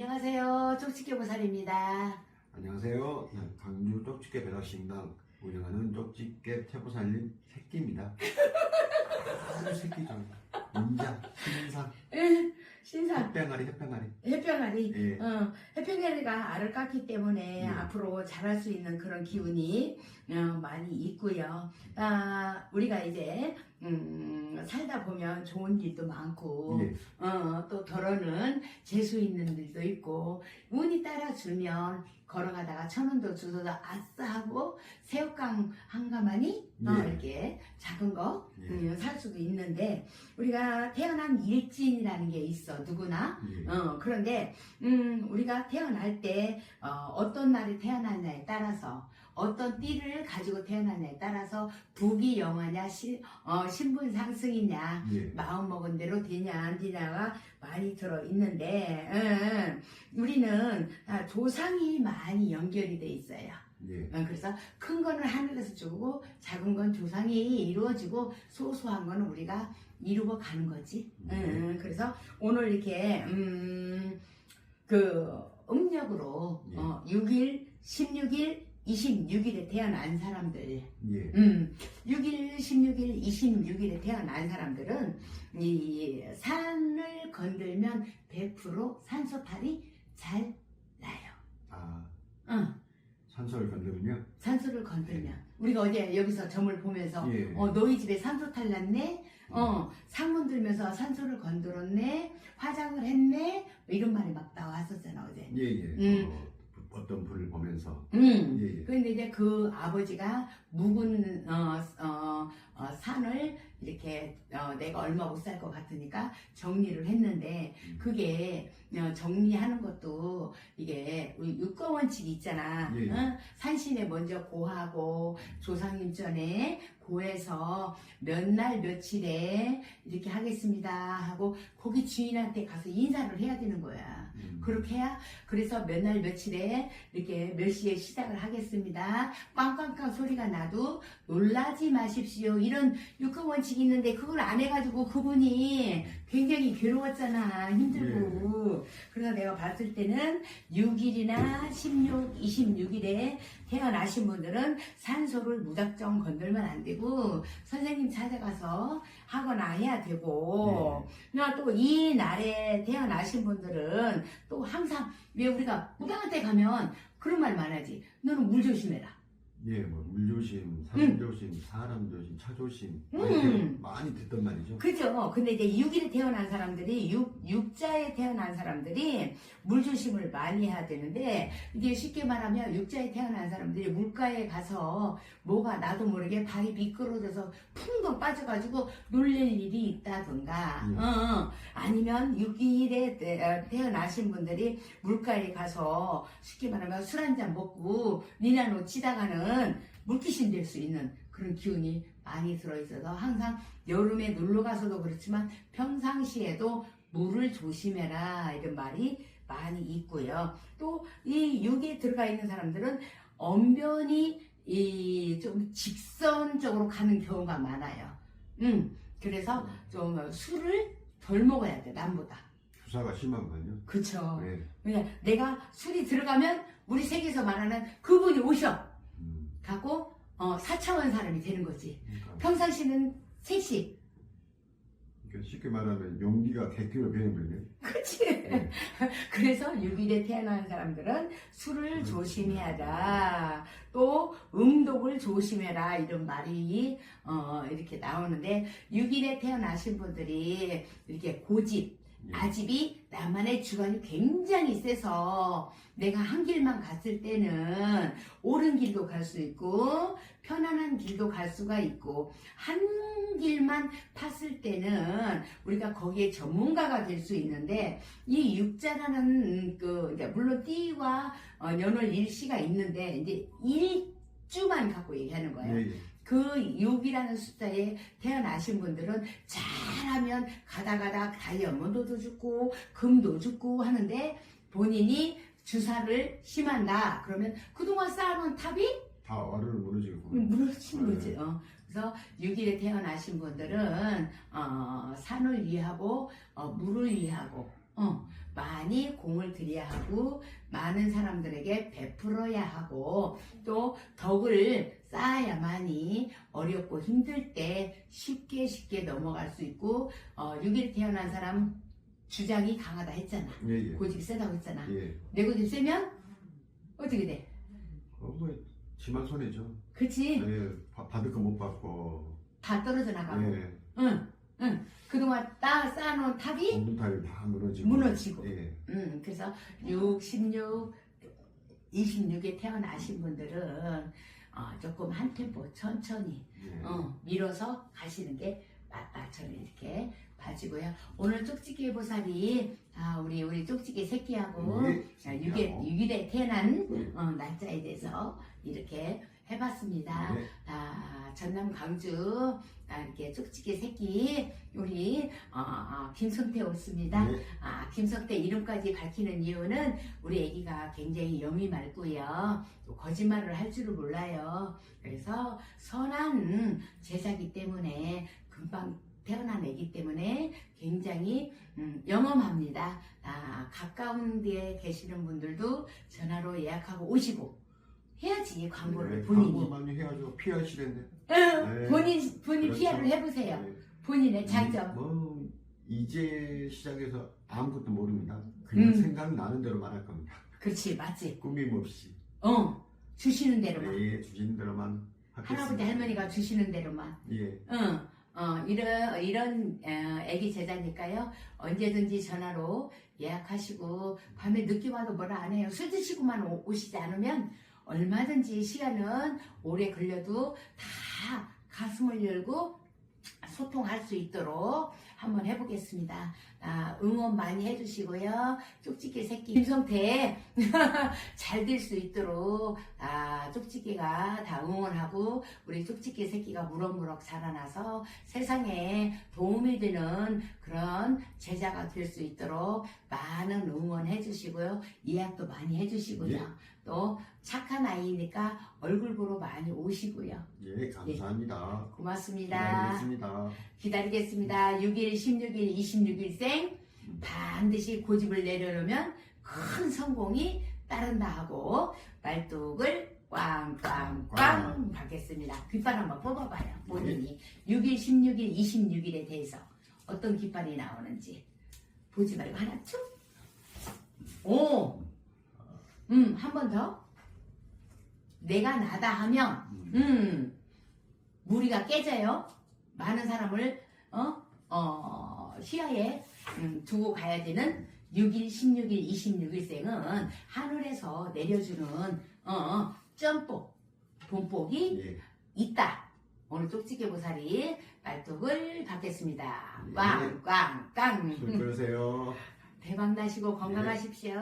안녕하세요. 쪽집게보살입니다. 안녕하세요. 예, 강주 쪽집게 배달식당 운영하는 쪽집게 태보살님 새끼입니다. 아주 새끼죠. 인자, 신상. 예, 신상. 햇병아리, 햇병아리. 해병아리. 예. 어, 해병아리가 알을 깎기 때문에 네. 앞으로 자랄 수 있는 그런 기운이 어, 많이 있고요. 아, 우리가 이제 음, 살다 보면 좋은 일도 많고 예. 어, 또 덜어는 재수 있는 일도 있고 운이 따라주면 걸어가다가 천 원도 주워서 아싸 하고 새우깡 한 가마니 어, 예. 이렇게 작은 거 예. 음, 살 수도 있는데 우리가 태어난 일진이라는 게 있어 누구 나 예. 어, 그런데 음, 우리가 태어날 때 어, 떤 날에 태어났냐에 따라서 어떤 띠를 가지고 태어났냐에 따라서 부귀 영화냐 신, 어, 신분 상승이냐 예. 마음 먹은 대로 되냐 안 되냐가 많이 들어 있는데 음, 우리는 다 조상이 많이 연결이 돼 있어요. 예. 어, 그래서 큰 거는 하늘에서 주고 작은 건 조상이 이루어지고 소소한 거는 우리가 이루어 가는 거지. 네. 음, 그래서 오늘 이렇게 음, 그 음력으로 예. 어, 6일, 16일, 26일에 태어난 사람들, 예. 음, 6일, 16일, 26일에 태어난 사람들은 이 산을 건들면 100% 산소탈이 잘 나요. 아, 응. 산소를 건드리면? 산소를 건들면 우리가 어제 여기서 점을 보면서 예. 어 너희 집에 산소 탈났네 어 상문 들면서 산소를 건드렸네 화장을 했네 뭐 이런 말이 막 나왔었잖아 어제 예, 예. 음. 어, 어떤 불을 보면서. 음 예, 예. 그런데 이제 그 아버지가 묵은 어, 어, 어, 산을 이렇게 어, 내가 얼마 못 살 것 같으니까 정리를 했는데 음. 그게 어, 정리하는 것도 이게 우리 육가 원칙이 있잖아. 예, 예. 응? 산신에 먼저 고하고 조상님 전에 고해서 몇 날 며칠에 이렇게 하겠습니다 하고 거기 주인한테 가서 인사를 해야 되는 거야. 음. 그렇게 해야 그래서 몇 날 며칠에 이렇게 몇 시에 시작을 하겠습니다. 빵빵빵 소리가 나도 놀라지 마십시오. 이런 육가 원칙이 있는데 그걸 안 해가지고 그분이 굉장히 괴로웠잖아. 힘들고. 그래서 내가 봤을 때는 6일이나 16, 26일에 태어나신 분들은 산소를 무작정 건들면 안 되고 선생님 찾아가서 하거나 해야 되고 또이 날에 태어나신 분들은 또 항상 왜 우리가 무당한테 가면 그런 말만 하지 너는 물 조심해라 예, 뭐, 물조심, 사람조심, 사람조심, 차조심. 많이, 음. 듣- 많이 듣던 말이죠. 그죠 근데 이제 6일에 태어난 사람들이 6, 육자에 태어난 사람들이 물 조심을 많이 해야 되는데 이게 쉽게 말하면 육자에 태어난 사람들이 물가에 가서 뭐가 나도 모르게 발이 미끄러져서 풍덩 빠져가지고 놀랄 일이 있다든가 음. 어, 어. 아니면 6일에 태어나신 분들이 물가에 가서 쉽게 말하면 술 한 잔 먹고 니나 놓치다가는 물귀신 될 수 있는 그런 기운이 많이 들어있어서 항상 여름에 놀러 가서도 그렇지만 평상시에도 물을 조심해라 이런 말이 많이 있고요. 또 이 육에 들어가 있는 사람들은 언변이 이 좀 직선적으로 가는 경우가 많아요. 음, 그래서 좀 술을 덜 먹어야 돼 남보다. 주사가 심하거든요. 그쵸. 예. 그냥 내가 술이 들어가면 우리 세계에서 말하는 그분이 오셔 음. 갖고 어, 4차원 사람이 되는 거지. 그러니까, 평상시는 셋이. 그러니까 쉽게 말하면 용기가 객기로 변해 버리네. 그치? 예. 그래서 6일에 태어난 사람들은 술을 조심해야자. 또 음독을 조심해라. 이런 말이 어, 이렇게 나오는데 6일에 태어나신 분들이 이렇게 고집, 예. 아집이 나만의 주관이 굉장히 세서 내가 한 길만 갔을 때는 옳은 길도 갈 수 있고 편안한 길도 갈 수가 있고 한 길만 팠을 때는 우리가 거기에 전문가가 될 수 있는데 이 육자라는 그 이제 물론 띠와 어, 연월 일시가 있는데 이제 일주만 갖고 얘기하는 거예요. 예, 예. 그 6이라는 숫자에 태어나신 분들은 잘하면 가다 가다 다이아몬드도 죽고 금도 죽고 하는데 본인이 주사를 심한다 그러면 그동안 쌓아놓은 탑이 다 와르르 무너지고. 무너지는 거지 어. 그래서 6일에 태어나신 분들은 어, 산을 위하고 어, 물을 위하고 어, 많이 공을 들여야 하고 많은 사람들에게 베풀어야 하고 또 덕을 쌓아야만이 어렵고 힘들 때 쉽게 쉽게 넘어갈 수 있고 어, 6일 태어난 사람 주장이 강하다 했잖아. 예, 예. 고집 세다고 했잖아. 예. 내 고집 세면 어떻게 돼? 어, 뭐, 지만 손해죠. 그치? 예, 바- 받을 거 못 받고. 다 떨어져 나가고. 예. 응, 응. 그동안 따 쌓아놓은 탑이 타입이 다 무너지고. 무너지고. 예. 음, 그래서 6, 16, 26에 태어나신 분들은 어, 조금 한 템포 천천히 예. 어, 밀어서 가시는 게 맞다. 저는 이렇게 봐주고요. 오늘 쪽지게 보살이 아, 우리 우리 쪽지게 새끼하고 예. 6일, 6일에 태어난 어, 날짜에 대해서 이렇게 해봤습니다. 예. 아, 전남 광주 아, 이렇게 쪽지게 새끼 우리 어, 어, 김성태 옳습니다. 예. 아, 김석태 이름까지 밝히는 이유는 우리 아기가 굉장히 영이 맑고요. 또 거짓말을 할 줄을 몰라요. 그래서 선한 제자기 때문에 금방 태어난 아기 때문에 굉장히 음, 영험합니다. 아, 가까운 데에 계시는 분들도 전화로 예약하고 오시고 해야지 광고를 예, 본인이 광고 많이 PR 시대인데. 응, 네. 본인 본인 그렇죠. PR을 해보세요. 예. 본인의 장점. 뭐 이제 시작해서 아무것도 모릅니다. 그냥 음. 생각나는 대로 말할 겁니다. 그렇지 맞지. 꾸밈 없이 어 주시는 대로만. 예, 주신 대로만 하겠습니다. 할아버지 할머니가 주시는 대로만. 예, 응, 어, 이런, 이런, 어, 애기 제자니까요. 언제든지 전화로 예약하시고, 밤에 늦게 와도 뭐라 안 해요. 술 드시고만 오, 오시지 않으면 얼마든지 시간은 오래 걸려도 다 가슴을 열고 소통할 수 있도록 한번 해보겠습니다. 아, 응원 많이 해주시고요. 쪽지게 새끼 김성태 잘 될 수 있도록 아, 쪽지게가 다 응원하고 우리 쪽지게 새끼가 무럭무럭 자라나서 세상에 도움이 되는 그런 제자가 될 수 있도록 많은 응원해 주시고요. 예약도 많이 해 주시고요. 예. 또 착한 아이니까 얼굴 보러 많이 오시고요. 예, 감사합니다. 고맙습니다. 기다리겠습니다. 기다리겠습니다. 6일, 16일, 26일생 반드시 고집을 내려놓으면 큰 성공이 따른다 하고 말뚝을 꽝꽝꽝 받겠습니다. 깃발 한번 뽑아봐요. 본인이 6일, 16일, 26일에 대해서 어떤 깃발이 나오는지 보지 말고 하나 쭉. 오, 음, 한 번 더. 내가 나다 하면 음. 음, 무리가 깨져요. 많은 사람을 어, 어, 시야에 음, 두고 가야 되는 6일, 16일, 26일생은 하늘에서 내려주는 어, 점복, 본복이 예, 있다. 오늘 쪽지게 보살이 말뚝을 받겠습니다. 예. 꽝, 꽝, 꽝. 술 끄세요. 대박 나시고 건강하십시오.